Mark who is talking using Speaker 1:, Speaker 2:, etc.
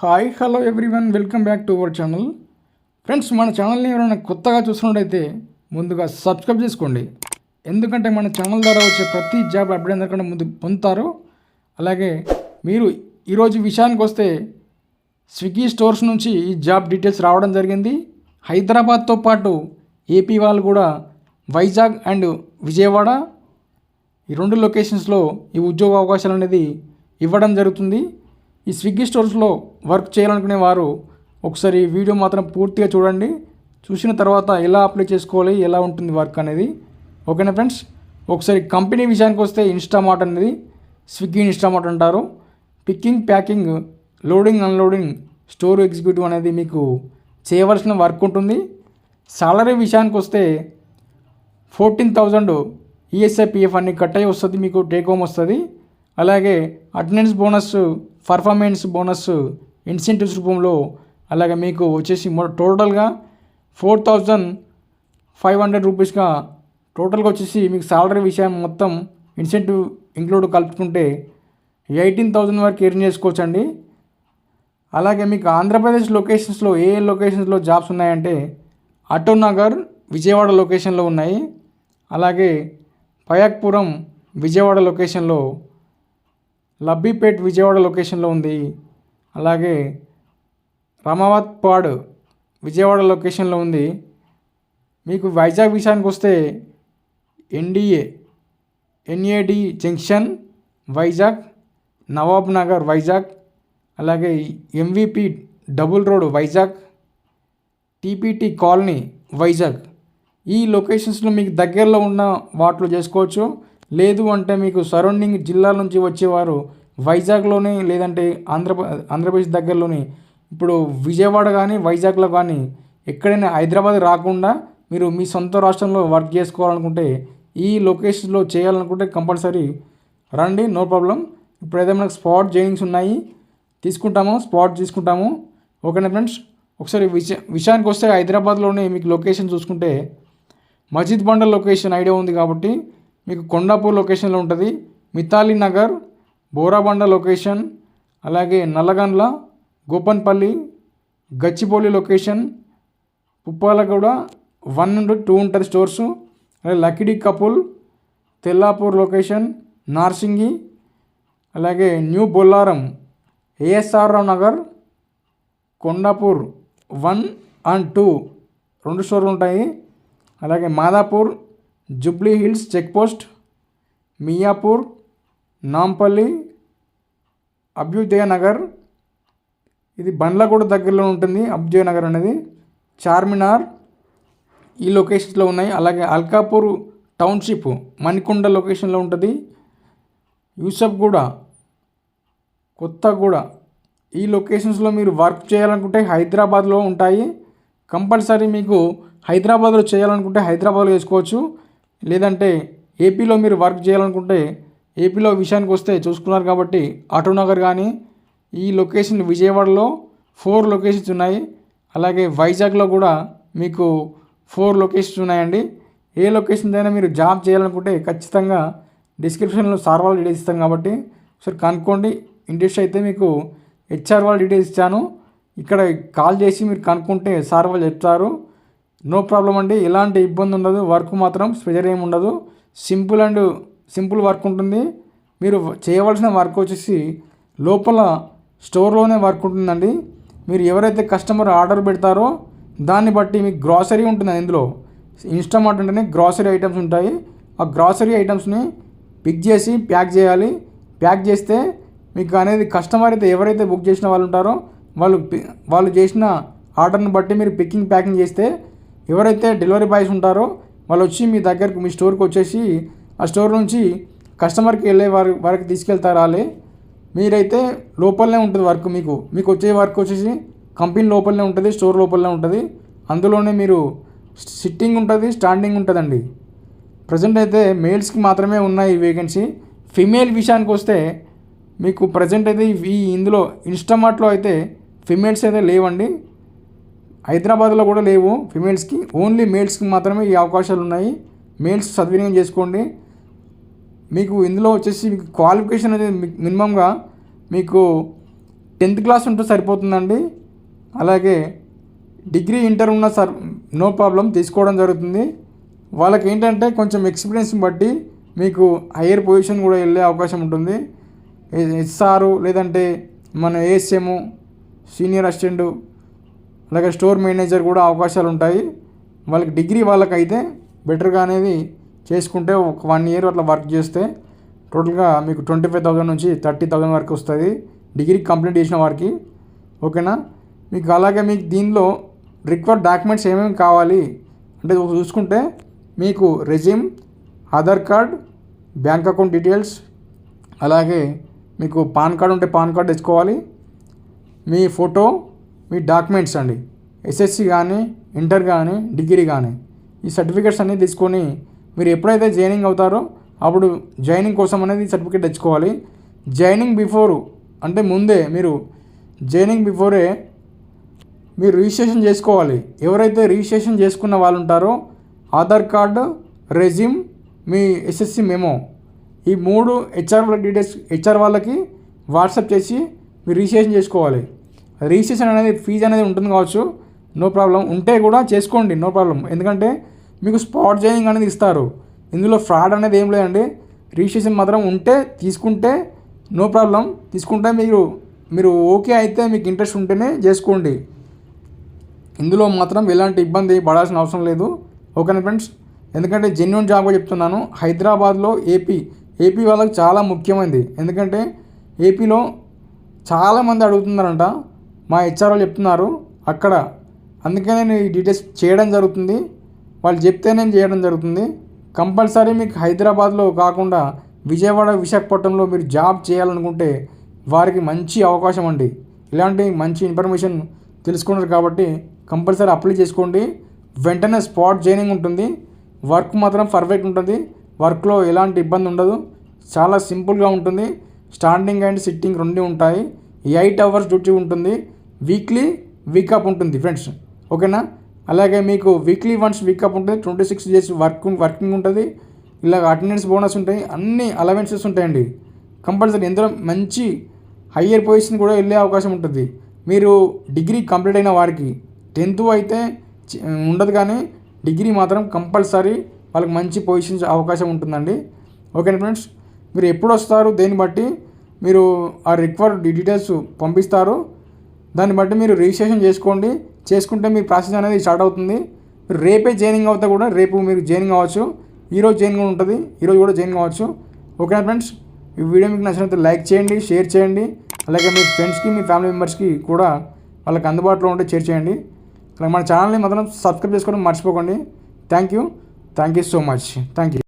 Speaker 1: Hi hello everyone welcome back to our channel friends మన ఛానల్ని ఎవరైనా కొత్తగా చూస్తున్నట్టయితే ముందుగా సబ్స్క్రైబ్ చేసుకోండి. ఎందుకంటే మన ఛానల్ ద్వారా వచ్చే ప్రతి జాబ్ అప్డేట్ అందరికంటే ముందు పొందుతారు. అలాగే మీరు ఈరోజు విషయానికి వస్తే స్విగ్గీ స్టోర్స్ నుంచి ఈ జాబ్ డీటెయిల్స్ రావడం జరిగింది. హైదరాబాద్తో పాటు ఏపీ వాళ్ళు కూడా వైజాగ్ అండ్ విజయవాడ ఈ రెండు లొకేషన్స్లో ఈ ఉద్యోగ అవకాశాలు అనేది ఇవ్వడం జరుగుతుంది. ఈ స్విగ్గీ స్టోర్స్లో వర్క్ చేయాలనుకునే వారు ఒకసారి ఈ వీడియో మాత్రం పూర్తిగా చూడండి. చూసిన తర్వాత ఎలా అప్లై చేసుకోవాలి ఎలా ఉంటుంది వర్క్ అనేది. ఓకేనా ఫ్రెండ్స్? ఒకసారి కంపెనీ విషయానికి వస్తే ఇన్స్టామార్ట్ అనేది స్విగ్గీ ఇన్స్టామార్ట్ అంటారు. Picking packing loading unloading store executive అనేది మీకు చేయవలసిన వర్క్ ఉంటుంది. సాలరీ విషయానికి వస్తే ఫోర్టీన్ థౌజండ్ ఈఎస్ఐ పిఎఫ్ అన్ని కట్ అయి వస్తుంది మీకు టేక్ హోమ్ వస్తుంది. అలాగే attendance bonus performance bonus incentives రూపంలో అలాగే మీకు వచ్చేసి టోటల్గా ఫోర్ థౌజండ్ ఫైవ్ హండ్రెడ్ రూపీస్గా టోటల్గా వచ్చేసి మీకు సాలరీ విషయం మొత్తం ఇన్సెంటివ్ ఇంక్లూడ్ కలుపుకుంటే ఎయిటీన్ థౌజండ్ వరకు ఎర్న్ చేసుకోవచ్చు అండి అలాగే మీకు ఆంధ్రప్రదేశ్ లొకేషన్స్లో ఏ ఏ లొకేషన్స్లో జాబ్స్ ఉన్నాయంటే అటోనగర్ విజయవాడ లొకేషన్లో ఉన్నాయి. అలాగే పయాక్పురం విజయవాడ లొకేషన్లో లబ్బిపేట్ విజయవాడ లొకేషన్లో ఉంది. అలాగే రమావత్పాడ్ విజయవాడ లొకేషన్లో ఉంది. మీకు వైజాగ్ విషయానికి వస్తే NDA NAD junction Vizag Nawab Nagar Vizag అలాగే MVP double road Vizag TPT colony Vizag. ఈ లొకేషన్స్లో మీకు దగ్గరలో ఉన్న వాటిలో చేసుకోవచ్చు. లేదు అంటే మీకు సరౌండింగ్ జిల్లాల నుంచి వచ్చేవారు వైజాగ్లోనే లేదంటే ఆంధ్ర ఆంధ్రప్రదేశ్ దగ్గరలోని. ఇప్పుడు విజయవాడ కానీ వైజాగ్లో కానీ ఎక్కడైనా హైదరాబాద్ రాకుండా మీరు మీ సొంత రాష్ట్రంలో వర్క్ చేసుకోవాలనుకుంటే ఈ లొకేషన్లో చేయాలనుకుంటే కంపల్సరీ రండి నో ప్రాబ్లం. ఇప్పుడైతే మనకు స్పాట్ జైనింగ్స్ ఉన్నాయి తీసుకుంటాము స్పాట్ తీసుకుంటాము. ఓకేనా ఫ్రెండ్స్? ఒకసారి విష విషయానికి వస్తే హైదరాబాద్లోనే మీకు లొకేషన్ చూసుకుంటే మజిద్ బండల్ లొకేషన్ ఐడియా ఉంది కాబట్టి మీకు కొండాపూర్ లొకేషన్లో ఉంటుంది. మితాలి నగర్ బోరాబండ లొకేషన్ అలాగే నల్లగండ్ల గోపన్పల్లి గచ్చిపోలి లొకేషన్ పుప్పాలగూడ వన్ నుండి టూ ఉంటుంది స్టోర్సు అలాగే లకిడి కపుల్ తెల్లాపూర్ లొకేషన్ నార్సింగి అలాగే new Bollaram ASR Nagar Kondapur one and two రెండు స్టోర్లు ఉంటాయి. అలాగే మాదాపూర్ జుబ్లీ హిల్స్ చెక్పోస్ట్ మియాపూర్ నాంపల్లి అభ్యుదయ నగర్ ఇది బండ్లగూడ దగ్గరలో ఉంటుంది. అభ్యుదయ నగర్ అనేది చార్మినార్. ఈ లొకేషన్స్లో ఉన్నాయి. అలాగే అల్కాపూర్ టౌన్షిప్ మణికొండ లొకేషన్లో ఉంటుంది. యూసఫ్గూడ కొత్తగూడ. ఈ లొకేషన్స్లో మీరు వర్క్ చేయాలనుకుంటే హైదరాబాద్లో ఉంటాయి. కంపల్సరీ మీకు హైదరాబాద్లో చేయాలనుకుంటే హైదరాబాద్లో చేసుకోవచ్చు. లేదంటే ఏపీలో మీరు వర్క్ చేయాలనుకుంటే ఏపీలో విషయానికి వస్తే చూసుకున్నారు కాబట్టి ఆటోనగర్ కానీ ఈ లొకేషన్ విజయవాడలో ఫోర్ లొకేషన్స్ ఉన్నాయి. అలాగే వైజాగ్లో కూడా మీకు ఫోర్ లొకేషన్స్ ఉన్నాయండి. ఏ లొకేషన్ అయినా మీరు జాబ్ చేయాలనుకుంటే ఖచ్చితంగా డిస్క్రిప్షన్లో సార్ వాళ్ళు డీటెయిల్స్ ఇస్తాం కాబట్టి. ఒకసారి కనుక్కోండి. ఇంట్రెస్ట్ అయితే మీకు హెచ్ఆర్ వాళ్ళు డీటెయిల్స్ ఇచ్చాను. ఇక్కడ కాల్ చేసి మీరు కనుక్కుంటే సార్ వాళ్ళు చెప్తారు. నో ప్రాబ్లం అండి. ఎలాంటి ఇబ్బంది ఉండదు. వర్క్ మాత్రం స్పెజర్ ఏమి ఉండదు. సింపుల్ అండ్ సింపుల్ వర్క్ ఉంటుంది. మీరు చేయవలసిన వర్క్ వచ్చేసి లోపల స్టోర్లోనే వర్క్ ఉంటుందండి. మీరు ఎవరైతే కస్టమర్ ఆర్డర్ పెడతారో దాన్ని బట్టి మీకు గ్రాసరీ ఉంటుంది ఇందులో. ఇన్స్టామార్ట్ అంటేనే గ్రాసరీ ఐటమ్స్ ఉంటాయి. ఆ గ్రాసరీ ఐటమ్స్ని పిక్ చేసి ప్యాక్ చేయాలి. ప్యాక్ చేస్తే మీకు అనేది కస్టమర్ అయితే ఎవరైతే బుక్ చేసిన వాళ్ళు ఉంటారో వాళ్ళు వాళ్ళు చేసిన ఆర్డర్ని బట్టి మీరు పికింగ్ ప్యాకింగ్ చేస్తే ఎవరైతే డెలివరీ బాయ్స్ ఉంటారో వాళ్ళు వచ్చి మీ దగ్గరకు మీ స్టోర్కి వచ్చేసి ఆ స్టోర్ నుంచి కస్టమర్కి వెళ్ళే వారి వరకు తీసుకెళ్తారు మీరైతే లోపలనే ఉంటుంది వర్క్ మీకు. మీకు వచ్చే వర్క్ వచ్చేసి కంపెనీ లోపలనే ఉంటుంది స్టోర్ లోపలనే ఉంటుంది. అందులోనే మీరు సిట్టింగ్ ఉంటుంది స్టాండింగ్ ఉంటుందండి. ప్రజెంట్ అయితే మేల్స్కి మాత్రమే ఉన్నాయి ఈ వేకెన్సీ. ఫిమేల్ విషయానికి వస్తే మీకు ప్రజెంట్ అయితే ఈ ఇందులో ఇన్స్టామార్ట్లో అయితే ఫిమేల్స్ అయితే లేవండి. హైదరాబాద్లో కూడా లేవు. ఫిమేల్స్కి ఓన్లీ మేల్స్కి మాత్రమే ఈ అవకాశాలు ఉన్నాయి మేల్స్ సద్వినియోగం చేసుకోండి. మీకు ఇందులో వచ్చేసి మీకు క్వాలిఫికేషన్ అనేది మినిమంగా మీకు టెన్త్ క్లాస్ ఉంటే సరిపోతుందండి. అలాగే డిగ్రీ ఇంటర్ ఉన్న సర్ నో ప్రాబ్లం తీసుకోవడం జరుగుతుంది. వాళ్ళకి ఏంటంటే కొంచెం ఎక్స్పీరియన్స్ని బట్టి మీకు హయ్యర్ పొజిషన్ కూడా వెళ్ళే అవకాశం ఉంటుంది. ఎస్ఆర్ లేదంటే మన ఏఎస్ఎము సీనియర్ అసిస్టెంట్ అలాగే స్టోర్ మేనేజర్ కూడా అవకాశాలు ఉంటాయి. వాళ్ళకి డిగ్రీ వాళ్ళకైతే బెటర్గా అనేది చేసుకుంటే ఒక వన్ ఇయర్ అట్లా వర్క్ చేస్తే టోటల్గా మీకు ట్వంటీ ఫైవ్ థౌసండ్ నుంచి థర్టీ థౌసండ్ వరకు వస్తుంది. డిగ్రీ కంప్లీట్ చేసిన వారికి ఓకేనా? మీకు అలాగే మీకు దీనిలో రిక్వైర్డ్ డాక్యుమెంట్స్ ఏమేమి కావాలి అంటే చూసుకుంటే మీకు resume Aadhaar card bank account details అలాగే మీకు పాన్ కార్డ్ ఉంటే పాన్ కార్డ్ తెచ్చుకోవాలి. మీ ఫోటో మీ డాక్యుమెంట్స్ అండి. ఎస్ఎస్సి కానీ ఇంటర్ కానీ డిగ్రీ కానీ ఈ సర్టిఫికేట్స్ అన్నీ తీసుకొని మీరు ఎప్పుడైతే జాయినింగ్ అవుతారో అప్పుడు జాయినింగ్ కోసం అనేది సర్టిఫికేట్ తెచ్చుకోవాలి. జాయినింగ్ బిఫోర్ అంటే ముందే మీరు జాయినింగ్ బిఫోరే మీరు రిజిస్ట్రేషన్ చేసుకోవాలి. ఎవరైతే రిజిస్ట్రేషన్ చేసుకున్న వాళ్ళు ఉంటారో ఆధార్ కార్డు రెజ్యూమ్ మీ ఎస్ఎస్సి మెమో ఈ మూడు హెచ్ఆర్ డీటెయిల్స్ హెచ్ఆర్ వాళ్ళకి వాట్సాప్ చేసి మీరు రిజిస్ట్రేషన్ చేసుకోవాలి. రిజిస్ట్రేషన్ అనేది ఫీజు అనేది ఉంటుంది కావచ్చు. No problem. ఉంటే కూడా చేసుకోండి. No problem. ఎందుకంటే మీకు స్పాట్ జాయినింగ్ అనేది ఇస్తారు. ఇందులో ఫ్రాడ్ అనేది ఏం లేదండి. రిజిస్ట్రేషన్ మాత్రం ఉంటే తీసుకుంటే నో ప్రాబ్లం. తీసుకుంటే మీరు మీరు ఓకే అయితే మీకు ఇంట్రెస్ట్ ఉంటేనే చేసుకోండి. ఇందులో మాత్రం ఎలాంటి ఇబ్బంది పడాల్సిన అవసరం లేదు. ఓకేనా ఫ్రెండ్స్? ఎందుకంటే జెన్యున్ జాబ్గా చెప్తున్నాను. హైదరాబాద్లో ఏపీ ఏపీ వాళ్ళకి చాలా ముఖ్యమైనది. ఎందుకంటే ఏపీలో చాలామంది అడుగుతున్నారంట. మా హెచ్ఆర్ఓ చెప్తున్నారు అక్కడ. అందుకే నేను ఈ డీటెయిల్స్ చేయడం జరుగుతుంది. వాళ్ళు చెప్తే నేను చేయడం జరుగుతుంది. కంపల్సరీ మీకు హైదరాబాద్లో కాకుండా విజయవాడ విశాఖపట్నంలో మీరు జాబ్ చేయాలనుకుంటే వారికి మంచి అవకాశం అండి. ఇలాంటి మంచి ఇన్ఫర్మేషన్ తెలుసుకున్నారు కాబట్టి కంపల్సరీ అప్లై చేసుకోండి. వెంటనే స్పాట్ జాయినింగ్ ఉంటుంది. వర్క్ మాత్రం పర్ఫెక్ట్ ఉంటుంది. వర్క్లో ఎలాంటి ఇబ్బంది ఉండదు. చాలా సింపుల్గా ఉంటుంది. స్టాండింగ్ అండ్ సిట్టింగ్ రెండు ఉంటాయి. ఎయిట్ అవర్స్ డ్యూటీ ఉంటుంది. వీక్లీ వీకప్ ఉంటుంది ఫ్రెండ్స్ ఓకేనా అలాగే మీకు వీక్లీ వన్స్ వీకప్ ఉంటుంది twenty six days work working ఉంటుంది. ఇలా అటెండెన్స్ బోనస్ ఉంటాయి అన్ని అలవెన్సెస్ ఉంటాయండి. కంపల్సరీ ఎందులో మంచి హయ్యర్ పొజిషన్ కూడా వెళ్ళే అవకాశం ఉంటుంది. మీరు డిగ్రీ కంప్లీట్ అయిన వారికి టెన్త్ అయితే ఉండదు కానీ డిగ్రీ మాత్రం కంపల్సరీ వాళ్ళకి మంచి పొజిషన్ అవకాశం ఉంటుందండి. ఓకేనా ఫ్రెండ్స్ మీరు ఎప్పుడు వస్తారు దేన్ని బట్టి? మీరు ఆ రిక్వైర్డ్ డీటెయిల్స్ పంపిస్తారు. దాన్ని బట్టి మీరు రిజిస్ట్రేషన్ చేసుకోండి. చేసుకుంటే మీ ప్రాసెస్ అనేది స్టార్ట్ అవుతుంది. మీరు రేపే జాయినింగ్ అవుతా కూడా రేపు మీరు జాయినింగ్ అవ్వచ్చు. ఈరోజు జాయినింగ్ ఉంటుంది. ఈరోజు కూడా జాయినింగ్ అవ్వచ్చు. ఓకేనా ఫ్రెండ్స్? ఈ వీడియో మీకు నచ్చినట్లయితే లైక్ చేయండి షేర్ చేయండి. అలాగే మీ ఫ్రెండ్స్కి మీ ఫ్యామిలీ మెంబర్స్కి కూడా వాళ్ళకి అందుబాటులో ఉంటే షేర్ చేయండి. అలాగే మన ఛానల్ని మాత్రం సబ్స్క్రైబ్ చేసుకోవడం మర్చిపోకండి. Thank you. Thank you so much. Thank you.